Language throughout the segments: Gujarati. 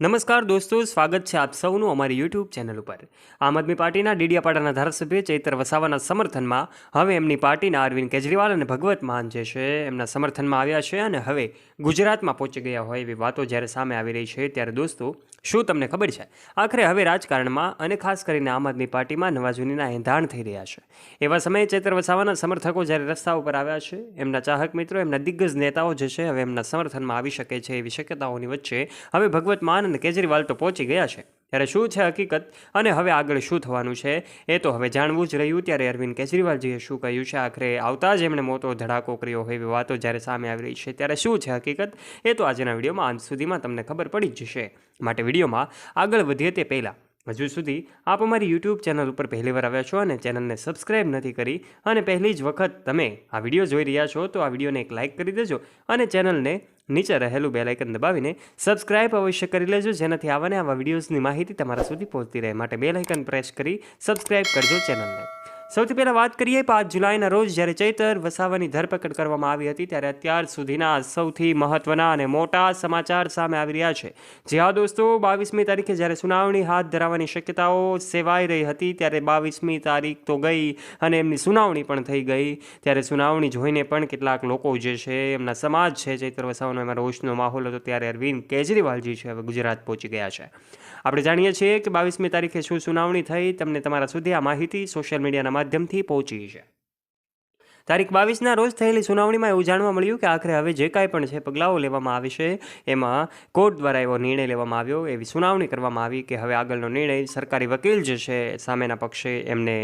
નમસ્કાર દોસ્તો, સ્વાગત છે આપ સૌનું અમારી યુટ્યુબ ચેનલ ઉપર. આમ આદમી પાર્ટીના ડીડિયાપાડાના ધારાસભ્ય ચૈતર વસાવાના સમર્થનમાં હવે એમની પાર્ટીના અરવિંદ કેજરીવાલ અને ભગવત માન જે છે એમના સમર્થનમાં આવ્યા છે અને હવે ગુજરાતમાં પહોંચી ગયા હોય એવી વાતો જ્યારે સામે આવી રહી છે ત્યારે દોસ્તો, શું તમને ખબર છે? આખરે હવે રાજકારણમાં અને ખાસ કરીને આમ આદમી પાર્ટીમાં નવા જૂનીના એંધાણ થઈ રહ્યા છે. એવા સમયે ચૈતર વસાવાના સમર્થકો જ્યારે રસ્તા ઉપર આવ્યા છે, એમના ચાહક મિત્રો, એમના દિગ્ગજ નેતાઓ જે છે હવે એમના સમર્થનમાં આવી શકે છે એવી શક્યતાઓની વચ્ચે હવે ભગવત માન અને કેજરીવાલ તો પહોંચી ગયા છે. ત્યારે શું છે હકીકત? અને હવે આગળ શું થવાનું છે? એ તો હવે જાણવું જ રહ્યું. ત્યારે અરવિંદ કેજરીવાલજીએ શું કહ્યું છે? આખરે આવતા જ એમણે મોટો ધડાકો કર્યો હોય એવી વાતો જ્યારે સામે આવી રહી છે. ત્યારે શું છે હકીકત? એ તો આજના વિડીયોમાં અંત સુધીમાં તમને ખબર પડી જશે. માટે વિડીયોમાં આગળ વધીએ તે પહેલાં હજુ સુધી આપ અમારી યુટ્યુબ ચેનલ ઉપર પહેલીવાર આવ્યા છો અને ચેનલને સબસ્ક્રાઇબ નથી કરી અને પહેલી જ વખત તમે આ વીડિયો જોઈ રહ્યા છો, તો આ વિડીયોને એક લાઇક કરી દેજો અને ચેનલને નીચે રહેલું બે લાઇકન દબાવીને સબસ્ક્રાઇબ અવશ્ય કરી લેજો, જેનાથી આવવાને આવા વિડીયોઝની માહિતી તમારા સુધી પહોંચતી રહે. માટે બે લાઇકન પ્રેસ કરી સબસ્ક્રાઇબ કરજો ચેનલને. સૌથી પહેલાં વાત કરીએ, પાંચ જુલાઈના રોજ જ્યારે ચૈતર વસાવાની ધરપકડ કરવામાં આવી હતી, ત્યારે અત્યાર સુધીના સૌથી મહત્વના અને મોટા સમાચાર સામે આવી રહ્યા છે. જે હા દોસ્તો, બાવીસમી તારીખે જ્યારે સુનાવણી હાથ ધરાવવાની શક્યતાઓ સેવાઈ રહી હતી, ત્યારે બાવીસમી તારીખ તો ગઈ અને એમની સુનાવણી પણ થઈ ગઈ. ત્યારે સુનાવણી જોઈને પણ કેટલાક લોકો જે છે, એમના સમાજ છે, ચૈતર વસાવાનો એમાં રોષનો માહોલ હતો, ત્યારે અરવિંદ કેજરીવાલજી છે, હવે ગુજરાત પહોંચી ગયા છે. આપણે જાણીએ છીએ કે બાવીસમી તારીખે શું સુનાવણી થઈ, તમને તમારા સુધી આ માહિતી સોશિયલ મીડિયાના માધ્યમથી પહોંચી છે. તારીખ બાવીસના રોજ થયેલી સુનાવણીમાં એવું જાણવા મળ્યું કે આખરે હવે જે કાંઈ પણ છે, પગલાઓ લેવામાં આવે છે, એમાં કોર્ટ દ્વારા એવો નિર્ણય લેવામાં આવ્યો, એવી સુનાવણી કરવામાં આવી કે હવે આગળનો નિર્ણય સરકારી વકીલ જે છે, સામેના પક્ષે એમને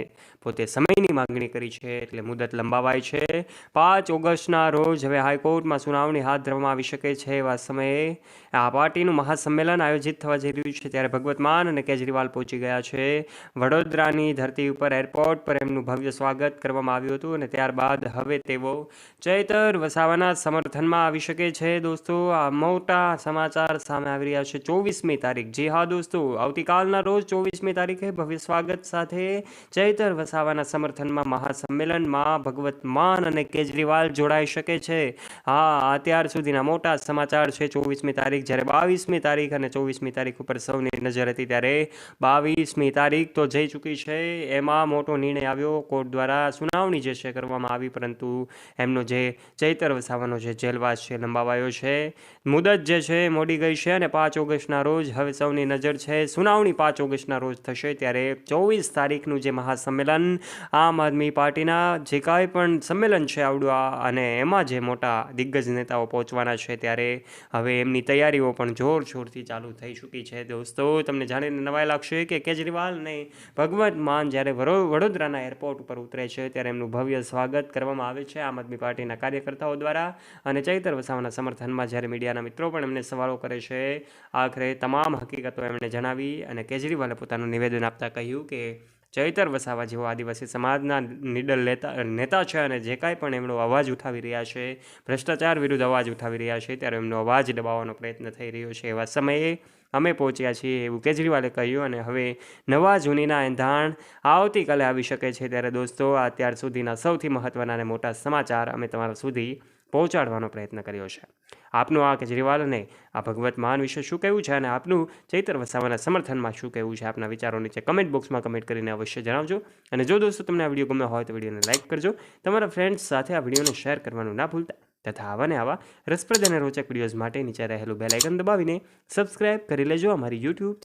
પોતે સમયની માગણી કરી છે એટલે મુદત લંબાવાય છે. પાંચ ઓગસ્ટના રોજ હવે હાઈકોર્ટમાં સુનાવણી હાથ ધરવામાં આવી શકે છે એવા સમયે આ પાર્ટીનું મહાસંમેલન આયોજિત થવા જઈ રહ્યું છે ત્યારે ભગવત માન અને કેજરીવાલ પહોંચી ગયા છે. વડોદરાની ધરતી ઉપર એરપોર્ટ પર એમનું ભવ્ય સ્વાગત કરવામાં આવ્યું હતું અને ત્યારબાદ હવે તેઓ ચૈતર વસાવાના સમર્થનમાં આવી શકે છે. દોસ્તો, આ મોટા સમાચાર સામે આવી રહ્યા છે. ચોવીસમી તારીખ. જી હા, દોસ્તો, આવતીકાલના રોજ ચોવીસમી તારીખે ભવ્ય સ્વાગત સાથે ચૈતર વસાવાના સમર્થનમાં મહાસંમેલનમાં ભગવત માન અને કેજરીવાલ જોડાઈ શકે છે. હા અત્યાર સુધીના મોટા સમાચાર છે. ચોવીસમી તારીખ જ્યારે બાવીસમી તારીખ અને ચોવીસમી તારીખ ઉપર સૌની નજર હતી ત્યારે બાવીસમી તારીખ તો જઈ ચૂકી છે. એમાં મોટો નિર્ણય આવ્યો. કોર્ટ દ્વારા સુનાવણી જે છે, કરવામાં આવી પરંતુ એમનો જે ચૈતર વસાવાનો જે જેલવાસ છે, લંબાવાયો છે, મુદત જે છે મોડી ગઈ છે અને પાંચ ઓગસ્ટના રોજ હવે સૌની નજર છે. સુનાવણી પાંચ ઓગસ્ટના રોજ થશે ત્યારે ચોવીસ તારીખનું જે મહાસંમેલન આમ આદમી પાર્ટીના જે કાંઈ પણ સંમેલન છે આવડું અને એમાં જે મોટા દિગ્ગજ નેતાઓ પહોંચવાના છે ત્યારે હવે એમની તૈયારીઓ પણ જોરશોરથી ચાલુ થઈ ચૂકી છે. દોસ્તો, તમને જાણીને નવાઈ લાગશે કે કેજરીવાલ ને ભગવત માન જ્યારે વડો- વડોદરાના એરપોર્ટ ઉપર ઉતરે છે, ત્યારે એમનું ભવ્ય સ્વાગત કરવામાં આવે છે આમ આદમી પાર્ટીના કાર્યકર્તાઓ દ્વારા અને ચૈતર વસાવાના સમર્થનમાં જ્યારે મીડિયાના મિત્રો પણ એમને સવાલો કરે છે, આખરે તમામ હકીકતો એમણે જણાવી અને કેજરીવાલે પોતાનું નિવેદન આપતા કહ્યું કે ચૈતર વસાવા જેવો આદિવાસી સમાજના નિડર નેતા નેતા છે અને જે કાંઈ પણ એમનો અવાજ ઉઠાવી રહ્યા છે, ભ્રષ્ટાચાર વિરુદ્ધ અવાજ ઉઠાવી રહ્યા છે, ત્યારે એમનો અવાજ દબાવવાનો પ્રયત્ન થઈ રહ્યો છે એવા સમયે અમે પહોંચ્યા છીએ એવું કેજરીવાલે કહ્યું અને હવે નવા જૂનીના એંધાણ આવતીકાલે આવી શકે છે ત્યારે દોસ્તો અત્યાર સુધીના સૌથી મહત્ત્વના અને મોટા સમાચાર અમે તમારા સુધી પહોંચાડવાનો પ્રયત્ન કર્યો છે. આપનું આ કેજરીવાલ અને આ ભગવત માન વિશે શું કહેવું છે અને આપનું ચૈતર વસાવાના સમર્થનમાં શું કહેવું છે આપના વિચારો નીચે કમેન્ટ બોક્સમાં કમેન્ટ કરીને અવશ્ય જણાવજો. અને જો દોસ્તો તમને આ વીડિયો ગમ્યો હોય તો વિડીયોને લાઇક કરજો. તમારા ફ્રેન્ડ્સ સાથે આ વિડીયોને શેર કરવાનું ના ભૂલતા. તથા આવા ને આવા રસપ્રદ અને રોચક વિડીયોઝ માટે નીચે રહેલું બેલાઇકન દબાવીને સબસ્ક્રાઇબ કરી લેજો અમારી યુટ્યુબ